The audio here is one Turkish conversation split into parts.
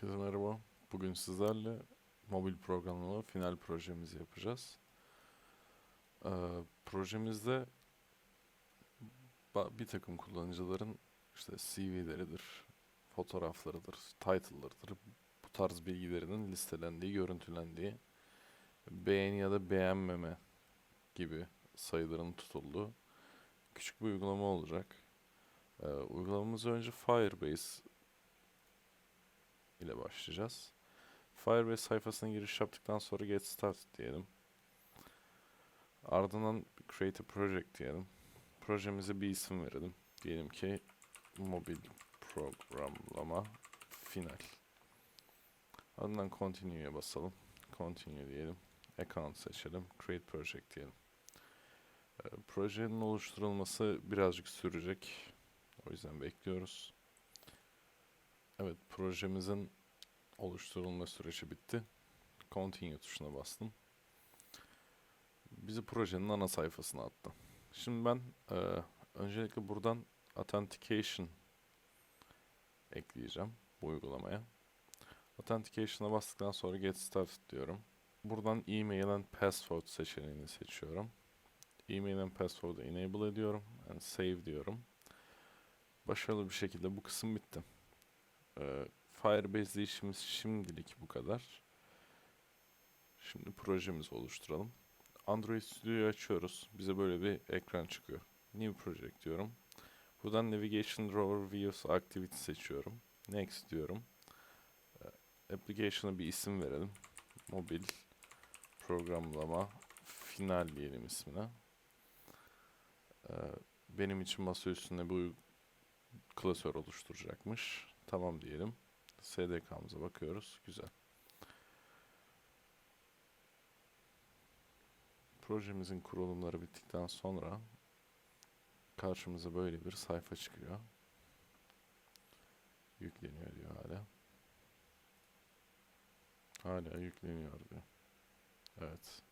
Herkese merhaba. Bugün sizlerle mobil programlama final projemizi yapacağız. Ee, projemizde bir takım kullanıcıların işte CV'leridir, fotoğraflarıdır, title'larıdır, bu tarz bilgilerinin listelendiği, görüntülendiği, beğeni ya da beğenmeme gibi sayıların tutulduğu küçük bir uygulama olacak. Ee, uygulamamıza önce Firebase ile başlayacağız. Firebase sayfasına giriş yaptıktan sonra Get Started diyelim. Ardından Create a Project diyelim. Projemize bir isim verelim. Diyelim ki mobil programlama final. Ardından Continue'ya basalım. Continue diyelim. Account seçelim. Create Project diyelim. Ee, Projenin oluşturulması birazcık sürecek. O yüzden bekliyoruz. Evet, projemizin oluşturulma süreci bitti. Continue tuşuna bastım. Bizi projenin ana sayfasına attı. Şimdi ben eee, öncelikle buradan Authentication ekleyeceğim bu uygulamaya. Authentication'a bastıktan sonra Get Started diyorum. Buradan Email and Password seçeneğini seçiyorum. Email and Password'u enable ediyorum. And Save diyorum. Başarılı bir şekilde bu kısım bitti. Ee, Firebase'de işimiz şimdilik bu kadar. Şimdi projemizi oluşturalım. Android Studio'yu açıyoruz. Bize böyle bir ekran çıkıyor. New Project diyorum. Buradan Navigation Drawer Views Activity seçiyorum. Next diyorum. Ee, Application'a bir isim verelim. Mobil programlama final diyelim ismine. Ee, benim için masa üstünde bu klasör oluşturacakmış. Tamam diyelim. SDK'mıza bakıyoruz. Güzel. Projemizin kurulumları bittikten sonra karşımıza böyle bir sayfa çıkıyor. Yükleniyor diyor hala. Hala yükleniyor diyor. Evet.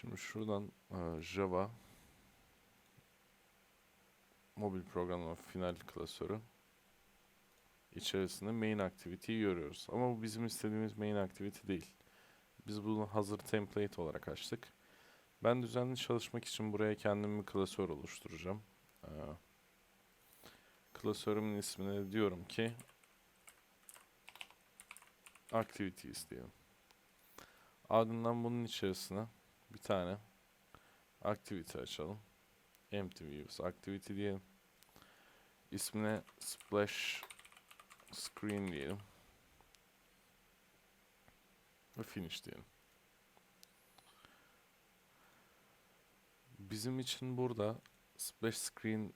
Şimdi şuradan e, Java mobil programlama final klasörü içerisinde main activity'yi görüyoruz. Ama bu bizim istediğimiz main activity değil. Biz bunu hazır template olarak açtık. Ben düzenli çalışmak için buraya kendim bir klasör oluşturacağım. Ee, klasörümün ismine diyorum ki activities diyelim. Ardından bunun içerisine bir tane activity açalım. Empty views activity diyelim. İsmine splash screen diyelim. Ve finish diyelim. Bizim için burada splash screen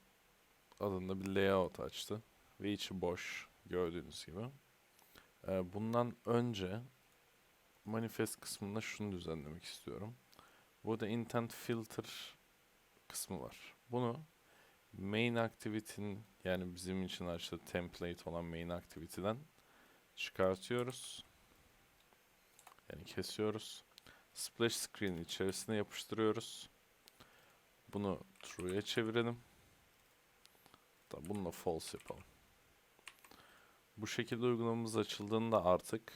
adında bir layout açtı. Ve içi boş gördüğünüz gibi. Ee, bundan önce manifest kısmında şunu düzenlemek istiyorum. Burada intent filter kısmı var. Bunu main activity'nin yani bizim için açtığı template olan main activity'den çıkartıyoruz. Yani kesiyoruz. Splash screen içerisine yapıştırıyoruz. Bunu true'ya çevirelim. Da bununla false yapalım. Bu şekilde uygulamamız açıldığında artık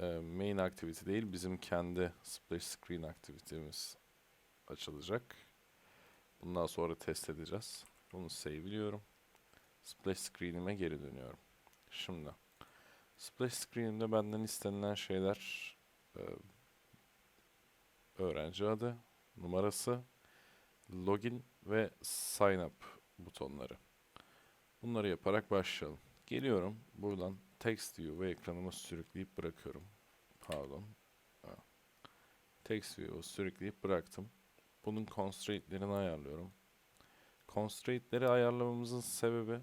e, main activity değil bizim kendi splash screen activity'miz açılacak. Bundan sonra test edeceğiz. Bunu save'liyorum. Splash screen'ime geri dönüyorum. Şimdi splash screen'imde benden istenilen şeyler e, öğrenci adı, numarası, login ve sign up butonları. Bunları yaparak başlayalım. Geliyorum buradan text view ve ekranıma sürükleyip bırakıyorum. Pardon. Text view'u sürükleyip bıraktım. Bunun constraint'lerini ayarlıyorum. Constraint'leri ayarlamamızın sebebi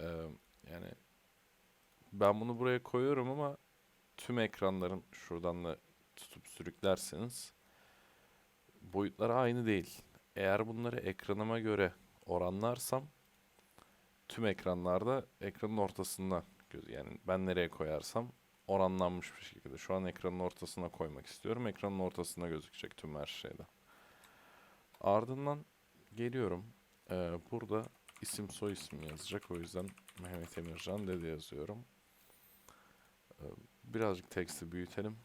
eee, yani ben bunu buraya koyuyorum ama tüm ekranların şuradan da tutup sürüklerseniz boyutları aynı değil. Eğer bunları ekranıma göre oranlarsam tüm ekranlarda ekranın ortasında yani ben nereye koyarsam oranlanmış bir şekilde. Şu an ekranın ortasına koymak istiyorum. Ekranın ortasına gözükecek tüm her şeyde. Ardından geliyorum. Ee, burada isim soy isim yazacak. O yüzden Mehmet Emircan dedi yazıyorum. Ee, birazcık teksti büyütelim.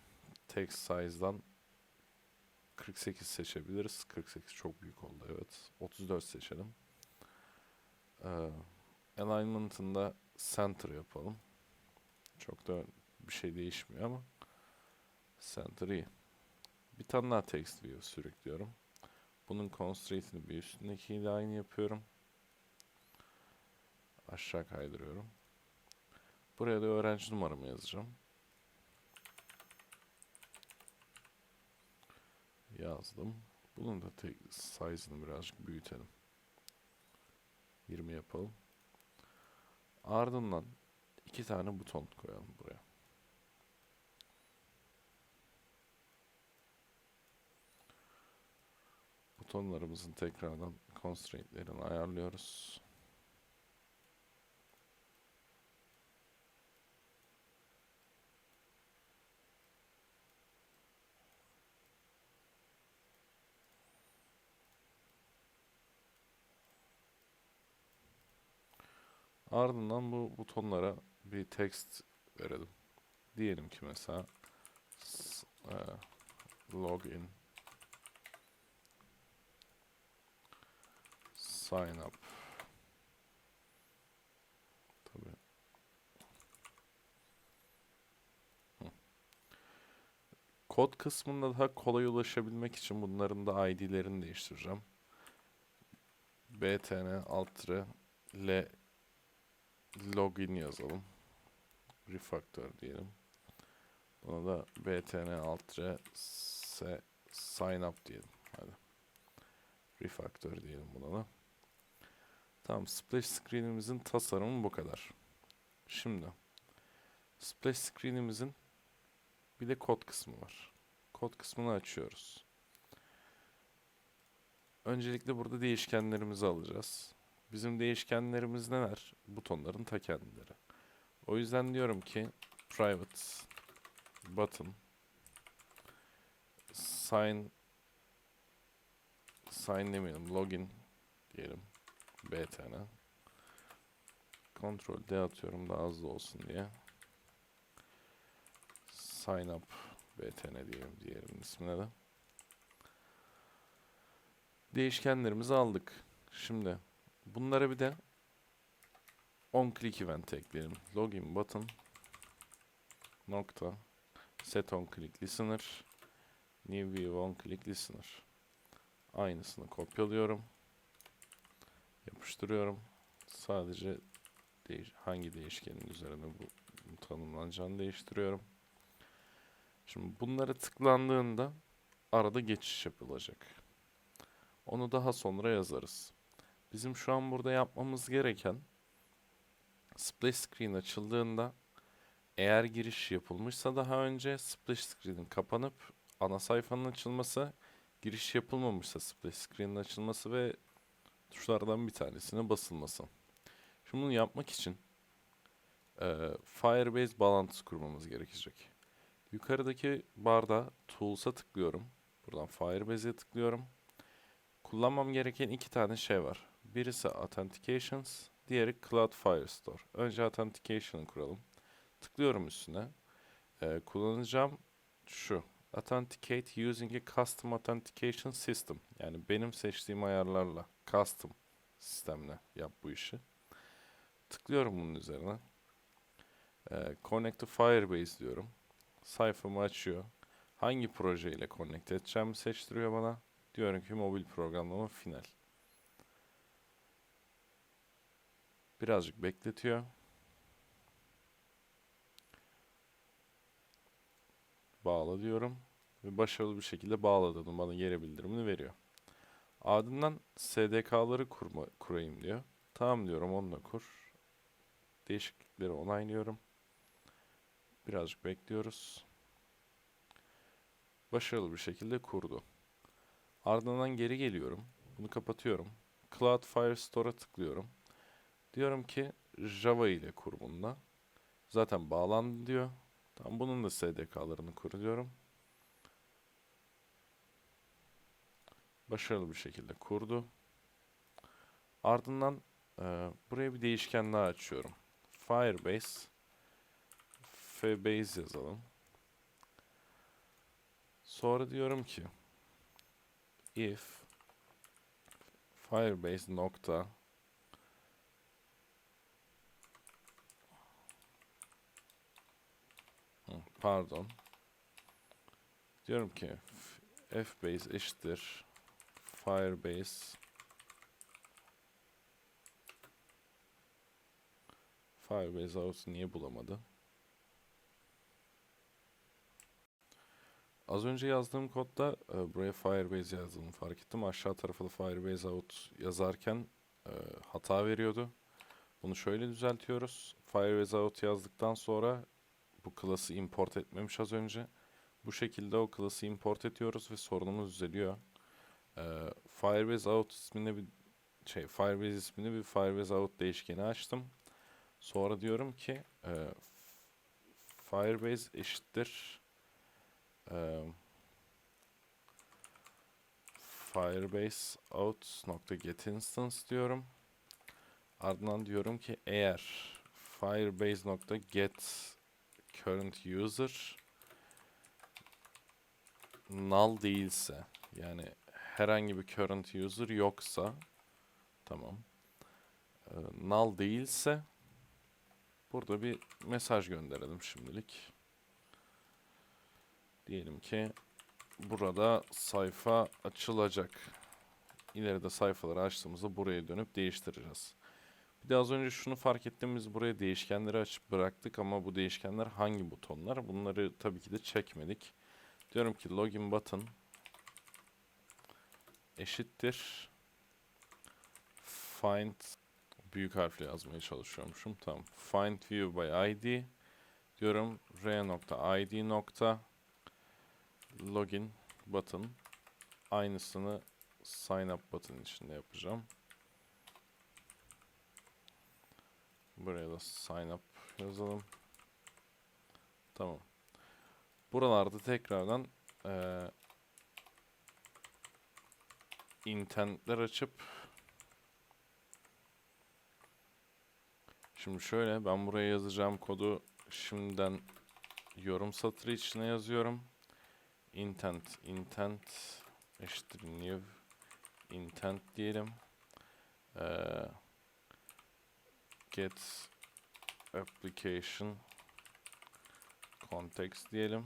Text size'dan 48 seçebiliriz. 48 çok büyük oldu evet. 34 seçelim. Ee, alignment'ında center yapalım. Çok da bir şey değişmiyor ama center iyi. Bir tane daha text view sürüklüyorum. Bunun constraint'ini bir üstündekiyle aynı yapıyorum. Aşağı kaydırıyorum. Buraya da öğrenci numaramı yazacağım. Yazdım. Bunun da size'ını birazcık büyütelim. 20 yapalım. Ardından iki tane buton koyalım buraya. Butonlarımızın tekrardan constraint'lerini ayarlıyoruz. Ardından bu butonlara bir text verelim. Diyelim ki mesela e, login sign up tabii. Kod kısmında daha kolay ulaşabilmek için bunların da ID'lerini değiştireceğim. btn alt l login yazalım. Refactor diyelim. Buna da btn alt s sign up diyelim. Hadi. Refactor diyelim buna da. Tamam, splash screen'imizin tasarımı bu kadar. Şimdi splash screen'imizin bir de kod kısmı var. Kod kısmını açıyoruz. Öncelikle burada değişkenlerimizi alacağız. Bizim değişkenlerimiz neler? Butonların ta kendileri. O yüzden diyorum ki private button sign sign demeyelim login diyelim btn Ctrl D atıyorum daha hızlı olsun diye sign up btn diyelim diğerinin ismine de değişkenlerimizi aldık şimdi bunlara bir de on click event ekleyelim. Login button nokta set on click listener new view on click listener. Aynısını kopyalıyorum yapıştırıyorum. Sadece değiş hangi değişkenin üzerine bu, bu tanımlanacağını değiştiriyorum. Şimdi bunlara tıklandığında arada geçiş yapılacak. Onu daha sonra yazarız bizim şu an burada yapmamız gereken splash screen açıldığında eğer giriş yapılmışsa daha önce splash screen'in kapanıp ana sayfanın açılması, giriş yapılmamışsa splash screen'in açılması ve tuşlardan bir tanesine basılması. Şimdi bunu yapmak için eee, Firebase bağlantısı kurmamız gerekecek. Yukarıdaki barda Tools'a tıklıyorum. Buradan Firebase'e tıklıyorum. Kullanmam gereken iki tane şey var. Birisi Authentications, diğeri Cloud Firestore. Önce Authentication'ı kuralım. Tıklıyorum üstüne. Ee, kullanacağım şu. Authenticate using a custom authentication system. Yani benim seçtiğim ayarlarla custom sistemle yap bu işi. Tıklıyorum bunun üzerine. Ee, connect to Firebase diyorum. Sayfamı açıyor. Hangi projeyle connect edeceğimi seçtiriyor bana. Diyorum ki mobil programlama final. Birazcık bekletiyor. Bağla diyorum. Ve başarılı bir şekilde bağladığını bana geri bildirimini veriyor. Ardından SDK'ları kurma, kurayım diyor. Tamam diyorum onu da kur. Değişiklikleri onaylıyorum. Birazcık bekliyoruz. Başarılı bir şekilde kurdu. Ardından geri geliyorum. Bunu kapatıyorum. Cloud Firestore'a tıklıyorum. Diyorum ki Java ile kur bununla. Zaten bağlandı diyor. Tamam bunun da SDK'larını kur diyorum. Başarılı bir şekilde kurdu. Ardından e, buraya bir değişken daha açıyorum. Firebase fbase yazalım. Sonra diyorum ki if firebase nokta Hı, pardon diyorum ki fbase eşittir firebase firebase out'u niye bulamadı? Az önce yazdığım kodda e, buraya Firebase yazdığımı fark ettim. Aşağı tarafa da Firebase out yazarken e, hata veriyordu. Bunu şöyle düzeltiyoruz. Firebase out yazdıktan sonra bu klası import etmemiş az önce. Bu şekilde o klası import ediyoruz ve sorunumuz düzeliyor. E, Firebase out isminde bir şey Firebase isminde bir Firebase out değişkeni açtım. Sonra diyorum ki e, Firebase eşittir Eee, Firebase out nokta get instance diyorum. Ardından diyorum ki eğer Firebase nokta get current user null değilse yani herhangi bir current user yoksa tamam Eee, null değilse burada bir mesaj gönderelim şimdilik. Diyelim ki burada sayfa açılacak. İleride sayfaları açtığımızda buraya dönüp değiştireceğiz. Bir de az önce şunu fark ettiğimiz buraya değişkenleri açıp bıraktık ama bu değişkenler hangi butonlar? Bunları tabii ki de çekmedik. Diyorum ki login button eşittir find büyük harfle yazmaya çalışıyormuşum. Tamam. Find view by ID diyorum r id login button aynısını sign up button içinde yapacağım. Buraya da sign up yazalım. Tamam. Buralarda tekrardan eee intentler açıp Şimdi şöyle ben buraya yazacağım kodu şimdiden yorum satırı içine yazıyorum intent intent eşittir new intent diyelim Eee, get application context diyelim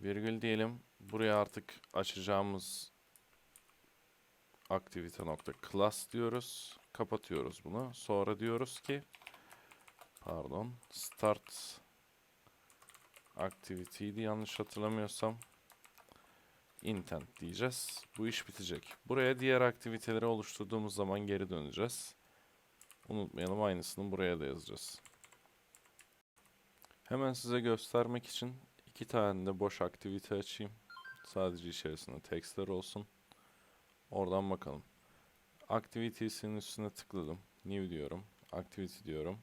virgül diyelim buraya artık açacağımız aktivite nokta class diyoruz kapatıyoruz bunu sonra diyoruz ki pardon start activity'ydi yanlış hatırlamıyorsam. Intent diyeceğiz. Bu iş bitecek. Buraya diğer aktiviteleri oluşturduğumuz zaman geri döneceğiz. Unutmayalım aynısını buraya da yazacağız. Hemen size göstermek için iki tane de boş aktivite açayım. Sadece içerisinde textler olsun. Oradan bakalım. Activities'in üstüne tıkladım. New diyorum. Activity diyorum.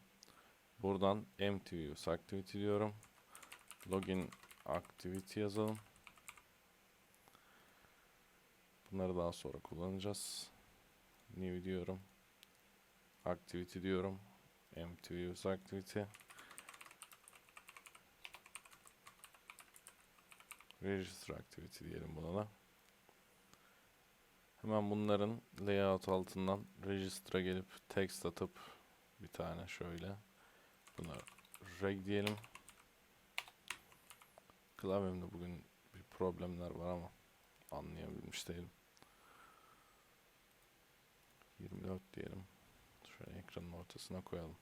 Buradan empty views activity diyorum. Login activity yazalım. Bunları daha sonra kullanacağız. New diyorum. Activity diyorum. Empty views activity. Register activity diyelim buna da. Hemen bunların layout altından register'a gelip text atıp bir tane şöyle buna reg diyelim. Klavyemde bugün bir problemler var ama anlayabilmiş değilim. 24 diyelim. Şöyle ekranın ortasına koyalım.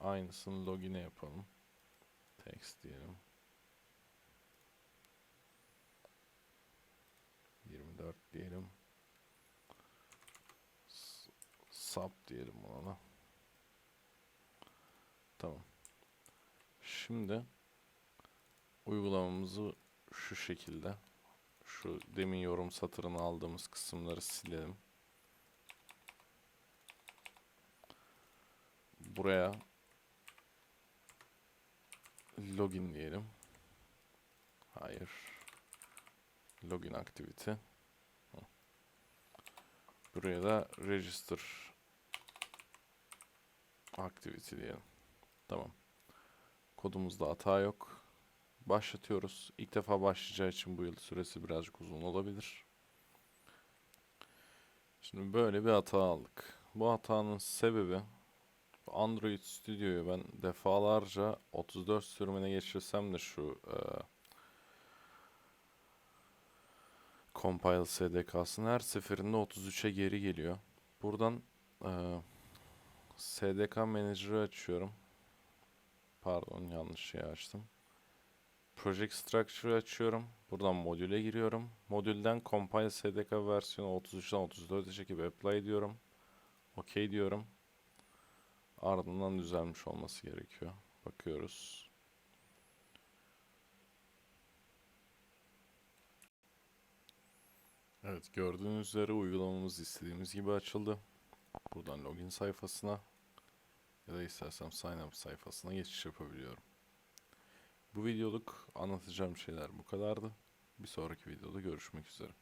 Aynısını login'e yapalım. Text diyelim. 24 diyelim. Sub diyelim buna da. Tamam. Şimdi uygulamamızı şu şekilde şu demin yorum satırını aldığımız kısımları silelim. Buraya login diyelim. Hayır. Login activity. Şuraya da register activity diyelim. Tamam. Kodumuzda hata yok. Başlatıyoruz. İlk defa başlayacağı için bu yıl süresi birazcık uzun olabilir. Şimdi böyle bir hata aldık. Bu hatanın sebebi Android Studio'yu ben defalarca 34 sürümüne geçirsem de şu e, compile SDK'sını her seferinde 33'e geri geliyor. Buradan e, SDK Manager'ı açıyorum. Pardon yanlış şey açtım. Project Structure'ı açıyorum. Buradan modüle giriyorum. Modülden Compile SDK versiyonu 33'den 34'e çekip Apply diyorum. OK diyorum. Ardından düzelmiş olması gerekiyor. Bakıyoruz. Evet gördüğünüz üzere uygulamamız istediğimiz gibi açıldı. Buradan login sayfasına ya da istersem sign up sayfasına geçiş yapabiliyorum. Bu videoluk anlatacağım şeyler bu kadardı. Bir sonraki videoda görüşmek üzere.